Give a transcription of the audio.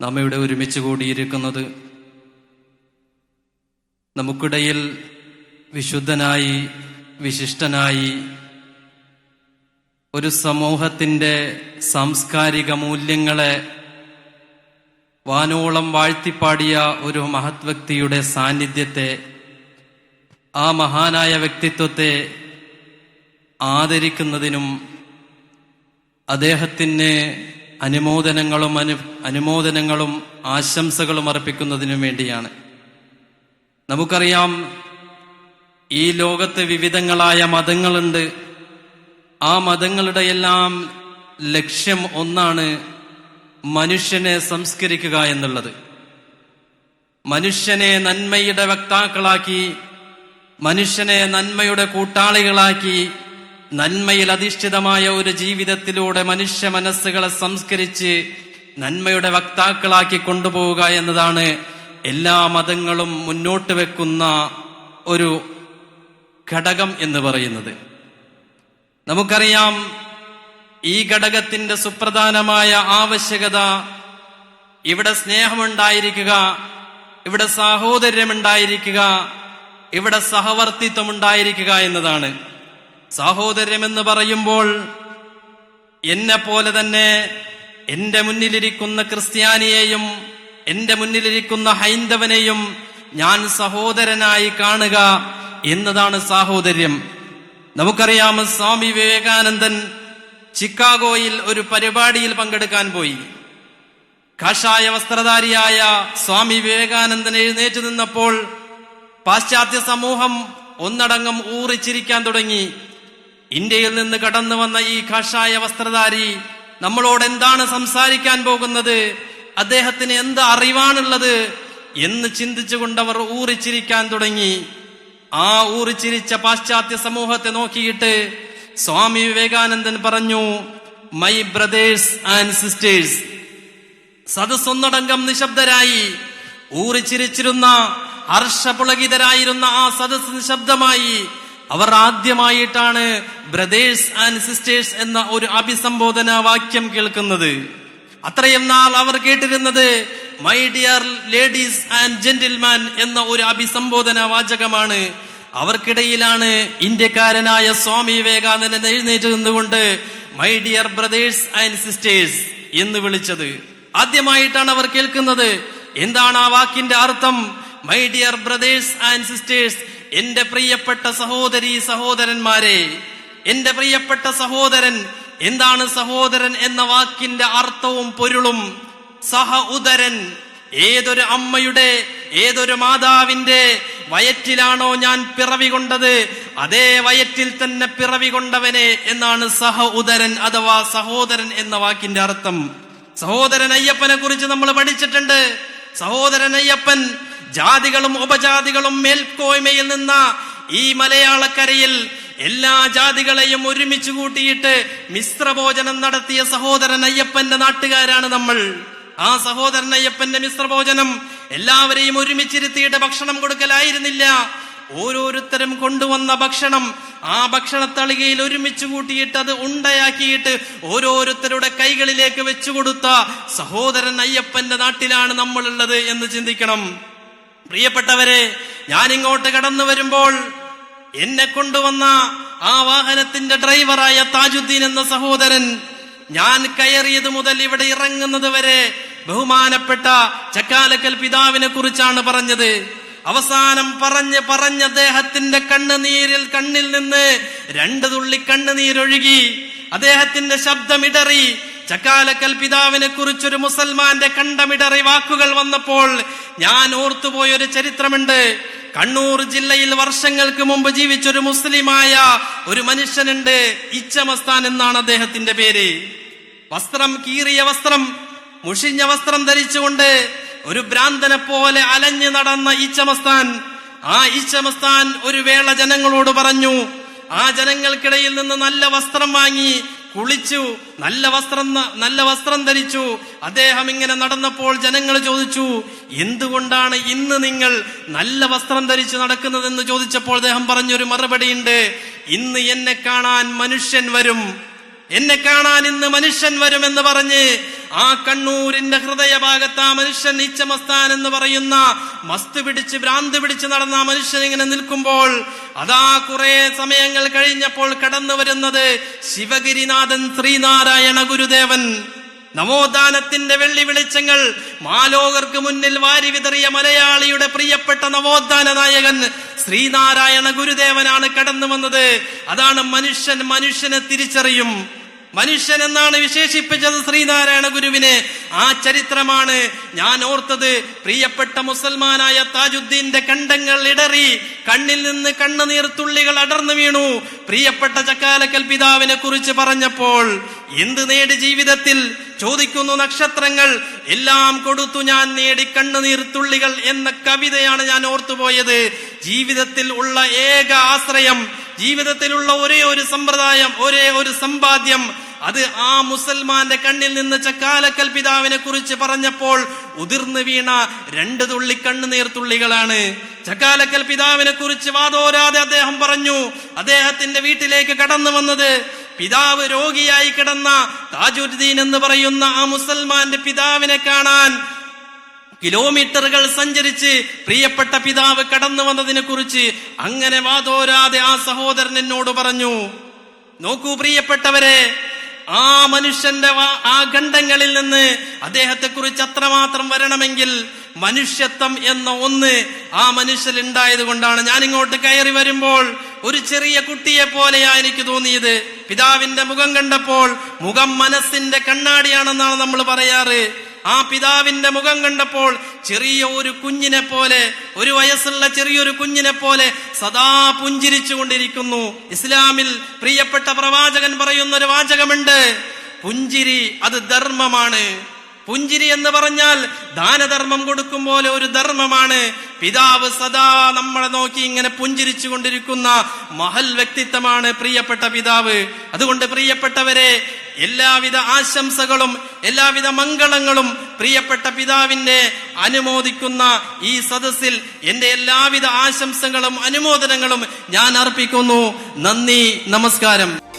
നാം ഇവിടെ ഒരുമിച്ച് കൂടിയിരിക്കുന്നത് നമുക്കിടയിൽ വിശുദ്ധനായി വിശിഷ്ടനായി ഒരു സമൂഹത്തിന്റെ സാംസ്കാരിക മൂല്യങ്ങളെ വാനോളം വാഴ്ത്തിപ്പാടിയ ഒരു മഹത് വ്യക്തിയുടെ സാന്നിധ്യത്തെ ആ മഹാനായ വ്യക്തിത്വത്തെ ആദരിക്കുന്നതിനും അദ്ദേഹത്തിന് അനുമോദനങ്ങളും അനു അനുമോദനങ്ങളും ആശംസകളും അർപ്പിക്കുന്നതിനു വേണ്ടിയാണ്. നമുക്കറിയാം ഈ ലോകത്ത് വിവിധങ്ങളായ മതങ്ങളുണ്ട്. ആ മതങ്ങളുടെ എല്ലാം ലക്ഷ്യം ഒന്നാണ് മനുഷ്യനെ സംസ്കരിക്കുക എന്നുള്ളത്. മനുഷ്യനെ നന്മയുടെ വക്താക്കളാക്കി മനുഷ്യനെ നന്മയുടെ കൂട്ടാളികളാക്കി നന്മയിൽ അധിഷ്ഠിതമായ ഒരു ജീവിതത്തിലൂടെ മനുഷ്യ മനസ്സുകളെ സംസ്കരിച്ച് നന്മയുടെ വക്താക്കളാക്കി കൊണ്ടുപോവുക എന്നതാണ് എല്ലാ മതങ്ങളും മുന്നോട്ട് വെക്കുന്ന ഒരു ഘടകം എന്ന് പറയുന്നത്. നമുക്കറിയാം ഈ ഘടകത്തിന്റെ സുപ്രധാനമായ ആവശ്യകത ഇവിടെ സ്നേഹമുണ്ടായിരിക്കുക ഇവിടെ സാഹോദര്യമുണ്ടായിരിക്കുക ഇവിടെ സഹവർത്തിത്വം ഉണ്ടായിരിക്കുക എന്നതാണ്. സാഹോദര്യം എന്ന് പറയുമ്പോൾ എന്നെ പോലെ തന്നെ എന്റെ മുന്നിലിരിക്കുന്ന ക്രിസ്ത്യാനിയെയും എന്റെ മുന്നിലിരിക്കുന്ന ഹൈന്ദവനെയും ഞാൻ സഹോദരനായി കാണുക എന്നതാണ് സാഹോദര്യം. നമുക്കറിയാം സ്വാമി വിവേകാനന്ദൻ ചിക്കാഗോയിൽ ഒരു പരിപാടിയിൽ പങ്കെടുക്കാൻ പോയി. കാഷായ വസ്ത്രധാരിയായ സ്വാമി വിവേകാനന്ദൻ എഴുന്നേറ്റ് നിന്നപ്പോൾ പാശ്ചാത്യ സമൂഹം ഒന്നടങ്കം ഊറിച്ചിരിക്കാൻ തുടങ്ങി. ഇന്ത്യയിൽ നിന്ന് കടന്നു വന്ന ഈ കാഷായ വസ്ത്രധാരി നമ്മളോട് എന്താണ് സംസാരിക്കാൻ പോകുന്നത്? അദ്ദേഹത്തിന് എന്ത് അറിവാണുള്ളത്? എന്ന് ചിന്തിച്ചു കൊണ്ടവർ ഊറിച്ചിരിക്കാൻ തുടങ്ങി. ആ ഊറിച്ചിരിച്ച പാശ്ചാത്യ സമൂഹത്തെ നോക്കിയിട്ട് സ്വാമി വിവേകാനന്ദൻ പറഞ്ഞു മൈ ബ്രദേഴ്സ് ആൻഡ് സിസ്റ്റേഴ്സ് സദസ്സൊന്നടങ്കം നിശബ്ദരായി. ഊറിച്ചിരിച്ചിരുന്ന ഹർഷപുളകിതരായിരുന്ന ആ സദസ് നിശബ്ദമായി. അവർ ആദ്യമായിട്ടാണ് ബ്രദേഴ്സ് ആൻഡ് സിസ്റ്റേഴ്സ് എന്ന ഒരു അഭിസംബോധന വാക്യം കേൾക്കുന്നത്. അത്രയും നാൾ അവർ കേട്ടിരുന്നത് my dear ladies and gentleman എന്ന ഒരു അഭിസംബോധന വാചകമാണ്. അവർക്കിടയിലാണ് ഇന്ത്യക്കാരനായ സ്വാമി വിവേകാനന്ദൻ എഴുന്നേറ്റ് നിന്നുകൊണ്ട് my dear brothers and sisters എന്ന് വിളിച്ചത്. ആദ്യമായിട്ടാണ് അവർ കേൾക്കുന്നത്. എന്താണ് ആ വാക്കിന്റെ അർത്ഥം? My dear brothers and sisters എന്റെ പ്രിയപ്പെട്ട സഹോദരി സഹോദരന്മാരെ എന്റെ പ്രിയപ്പെട്ട സഹോദരൻ എന്താണ് സഹോദരൻ എന്ന വാക്കിന്റെ അർത്ഥവും പൊരുളും? സഹ ഉദരൻ ഏതൊരു അമ്മയുടെ ഏതൊരു മാതാവിന്റെ വയറ്റിലാണോ ഞാൻ പിറവി കൊണ്ടത്? അതേ വയറ്റിൽ തന്നെ പിറവി കൊണ്ടവനെ എന്നാണ് സഹ ഉദരൻ അഥവാ സഹോദരൻ എന്ന വാക്കിന്റെ അർത്ഥം. സഹോദരൻ അയ്യപ്പനെ കുറിച്ച് നമ്മൾ പഠിച്ചിട്ടുണ്ട്. സഹോദരൻ അയ്യപ്പൻ ജാതികളും ഉപജാതികളും മേൽക്കോയ്മയിൽ നിന്ന ഈ മലയാളക്കരയിൽ എല്ലാ ജാതികളെയും ഒരുമിച്ച് കൂട്ടിയിട്ട് മിശ്രഭോജനം നടത്തിയ സഹോദരൻ അയ്യപ്പന്റെ നാട്ടുകാരാണ് നമ്മൾ. ആ സഹോദരൻ അയ്യപ്പന്റെ മിശ്രഭോജനം എല്ലാവരെയും ഒരുമിച്ചിരുത്തിയിട്ട് ഭക്ഷണം കൊടുക്കലായിരുന്നില്ല. ഓരോരുത്തരും കൊണ്ടുവന്ന ഭക്ഷണം ആ ഭക്ഷണത്തളികയിൽ ഒരുമിച്ച് കൂട്ടിയിട്ട് അത് ഉണ്ടയാക്കിയിട്ട് ഓരോരുത്തരുടെ കൈകളിലേക്ക് വെച്ചുകൊടുത്ത സഹോദരൻ അയ്യപ്പന്റെ നാട്ടിലാണ് നമ്മളുള്ളത് എന്ന് ചിന്തിക്കണം. പ്രിയപ്പെട്ടവരെ ഞാൻ ഇങ്ങോട്ട് കടന്നു വരുമ്പോൾ എന്നെ കൊണ്ടുവന്ന ആ വാഹനത്തിന്റെ ഡ്രൈവറായ താജുദ്ദീൻ എന്ന സഹോദരൻ ഞാൻ കയറിയത് മുതൽ ഇവിടെ ഇറങ്ങുന്നത് വരെ ബഹുമാനപ്പെട്ട ചക്കാലക്കൽ പിതാവിനെ കുറിച്ചാണ് പറഞ്ഞത്. അവസാനം പറഞ്ഞ് പറഞ്ഞ് അദ്ദേഹത്തിന്റെ കണ്ണുനീരിൽ കണ്ണിൽ നിന്ന് രണ്ട് തുള്ളി കണ്ണുനീരൊഴുകി അദ്ദേഹത്തിന്റെ ശബ്ദമിടറി ചക്കാലക്കൽ പിതാവിനെ കുറിച്ചൊരു മുസൽമാന്റെ കണ്ടമിടറി വാക്കുകൾ വന്നപ്പോൾ ഞാൻ ഓർത്തുപോയ ഒരു ചരിത്രമുണ്ട്. കണ്ണൂർ ജില്ലയിൽ വർഷങ്ങൾക്ക് മുമ്പ് ജീവിച്ചൊരു മുസ്ലിമായ ഒരു മനുഷ്യനുണ്ട്. ഇച്ചമസ്താൻ എന്നാണ് അദ്ദേഹത്തിന്റെ പേര്. വസ്ത്രം കീറിയ വസ്ത്രം മുഷിഞ്ഞ വസ്ത്രം ധരിച്ചുകൊണ്ട് ഒരു ഭ്രാന്തനെ പോലെ അലഞ്ഞു നടന്ന ഈച്ചമസ്താൻ ആ ഈച്ചമസ്താൻ ഒരു വേള ജനങ്ങളോട് പറഞ്ഞു ആ ജനങ്ങൾക്കിടയിൽ നിന്ന് നല്ല വസ്ത്രം വാങ്ങി കുളിച്ചു നല്ല വസ്ത്രം നല്ല വസ്ത്രം ധരിച്ചു. അദ്ദേഹം ഇങ്ങനെ നടന്നപ്പോൾ ജനങ്ങൾ ചോദിച്ചു എന്തുകൊണ്ടാണ് ഇന്ന് നിങ്ങൾ നല്ല വസ്ത്രം ധരിച്ചു നടക്കുന്നതെന്ന് ചോദിച്ചപ്പോൾ അദ്ദേഹം പറഞ്ഞൊരു മറുപടിയുണ്ട്. ഇന്ന് എന്നെ കാണാൻ മനുഷ്യൻ വരും. എന്നെ കാണാൻ ഇന്ന് മനുഷ്യൻ വരുമെന്ന് പറഞ്ഞ് ആ കണ്ണൂരിന്റെ ഹൃദയഭാഗത്ത് ആ മനുഷ്യൻ നീച്ചമസ്താൻ എന്ന് പറയുന്ന മസ്ത് പിടിച്ച് ഭ്രാന്ത് പിടിച്ച് നടന്ന ആ മനുഷ്യൻ ഇങ്ങനെ നിൽക്കുമ്പോൾ അതാ കുറെ സമയങ്ങൾ കഴിഞ്ഞപ്പോൾ കടന്നു വരുന്നത് ശിവഗിരിനാഥൻ ശ്രീനാരായണ ഗുരുദേവൻ. നവോത്ഥാനത്തിന്റെ വെള്ളി വെളിച്ചങ്ങൾ മാലോകർക്ക് മുന്നിൽ വാരി വിതറിയ മലയാളിയുടെ പ്രിയപ്പെട്ട നവോത്ഥാന നായകൻ ശ്രീനാരായണ ഗുരുദേവനാണ് കടന്നു വന്നത്. അതാണ് മനുഷ്യൻ മനുഷ്യനെ തിരിച്ചറിയും. മനുഷ്യൻ എന്നാണ് വിശേഷിപ്പിച്ചത് ശ്രീനാരായണ ഗുരുവിനെ. ആ ചരിത്രമാണ് ഞാൻ ഓർത്തത്. പ്രിയപ്പെട്ട മുസൽമാനായ താജുദ്ദീന്റെ കണ്ടങ്ങൾ ഇടറി. കണ്ണിൽ നിന്ന് കണ്ണുനീർ തുള്ളികൾ അടർന്നു വീണു. പ്രിയപ്പെട്ട ചക്കാലക്കൽ പിതാവിനെ കുറിച്ച് പറഞ്ഞപ്പോൾ എന്ത് നേടി ജീവിതത്തിൽ? ചോദിക്കുന്നു നക്ഷത്രങ്ങൾ. എല്ലാം കൊടുത്തു ഞാൻ നേടി കണ്ണുനീർ തുള്ളികൾ എന്ന കവിതയാണ് ഞാൻ ഓർത്തുപോയത്. ജീവിതത്തിൽ ഉള്ള ഏക ആശ്രയം ജീവിതത്തിലുള്ള ഒരേ ഒരു സമ്പ്രദായം ഒരേ ഒരു സമ്പാദ്യം അത് ആ മുസൽമാന്റെ കണ്ണിൽ നിന്ന് ചക്കാലക്കൽ പിതാവിനെ കുറിച്ച് പറഞ്ഞപ്പോൾ ഉതിർന്നു വീണ രണ്ട് തുള്ളി കണ്ണുനീർ തുള്ളികളാണ്. ചക്കാലക്കൽ പിതാവിനെ കുറിച്ച് വാതോരാതെ അദ്ദേഹം പറഞ്ഞു അദ്ദേഹത്തിന്റെ വീട്ടിലേക്ക് കടന്നു വന്നത് പിതാവ് രോഗിയായി കിടന്ന താജുദ്ദീൻ എന്ന് പറയുന്ന ആ മുസൽമാന്റെ പിതാവിനെ കാണാൻ കിലോമീറ്ററുകൾ സഞ്ചരിച്ച് പ്രിയപ്പെട്ട പിതാവ് കടന്നു വന്നതിനെ കുറിച്ച് അങ്ങനെ വാതോരാതെ ആ സഹോദരൻ എന്നോട് പറഞ്ഞു നോക്കൂ പ്രിയപ്പെട്ടവരെ ആ മനുഷ്യന്റെ ആ ഖണ്ഡങ്ങളിൽ നിന്ന് അദ്ദേഹത്തെ കുറിച്ച് അത്രമാത്രം വരണമെങ്കിൽ മനുഷ്യത്വം എന്ന ഒന്ന് ആ മനുഷ്യൻ ഉണ്ടായത് കൊണ്ടാണ്. ഞാൻ ഇങ്ങോട്ട് കയറി വരുമ്പോൾ ഒരു ചെറിയ കുട്ടിയെ പോലെയാ എനിക്ക് തോന്നിയത്. പിതാവിന്റെ മുഖം കണ്ടപ്പോൾ മുഖം മനസ്സിന്റെ കണ്ണാടിയാണെന്നാണ് നമ്മൾ പറയാറ്. ആ പിതാവിന്റെ മുഖം കണ്ടപ്പോൾ ചെറിയ ഒരു കുഞ്ഞിനെ പോലെ ഒരു വയസ്സുള്ള ചെറിയൊരു കുഞ്ഞിനെ പോലെ സദാ പുഞ്ചിരിച്ചു കൊണ്ടിരിക്കുന്നു. ഇസ്ലാമിൽ പ്രിയപ്പെട്ട പ്രവാചകൻ പറയുന്ന ഒരു വാചകമുണ്ട് പുഞ്ചിരി അത് ധർമ്മമാണ്. പുഞ്ചിരി എന്ന് പറഞ്ഞാൽ ദാനധർമ്മം കൊടുക്കും പോലെ ഒരു ധർമ്മമാണ്. പിതാവ് സദാ നമ്മളെ നോക്കി ഇങ്ങനെ പുഞ്ചിരിച്ചു കൊണ്ടിരിക്കുന്ന മഹൽ വ്യക്തിത്വമാണ് പ്രിയപ്പെട്ട പിതാവ്. അതുകൊണ്ട് പ്രിയപ്പെട്ടവരെ എല്ലാവിധ ആശംസകളും എല്ലാവിധ മംഗളങ്ങളും പ്രിയപ്പെട്ട പിതാവിന്റെ അനുമോദിക്കുന്ന ഈ സദസ്സിൽ എന്റെ എല്ലാവിധ ആശംസകളും അനുമോദനങ്ങളും ഞാൻ അർപ്പിക്കുന്നു. നന്ദി നമസ്കാരം.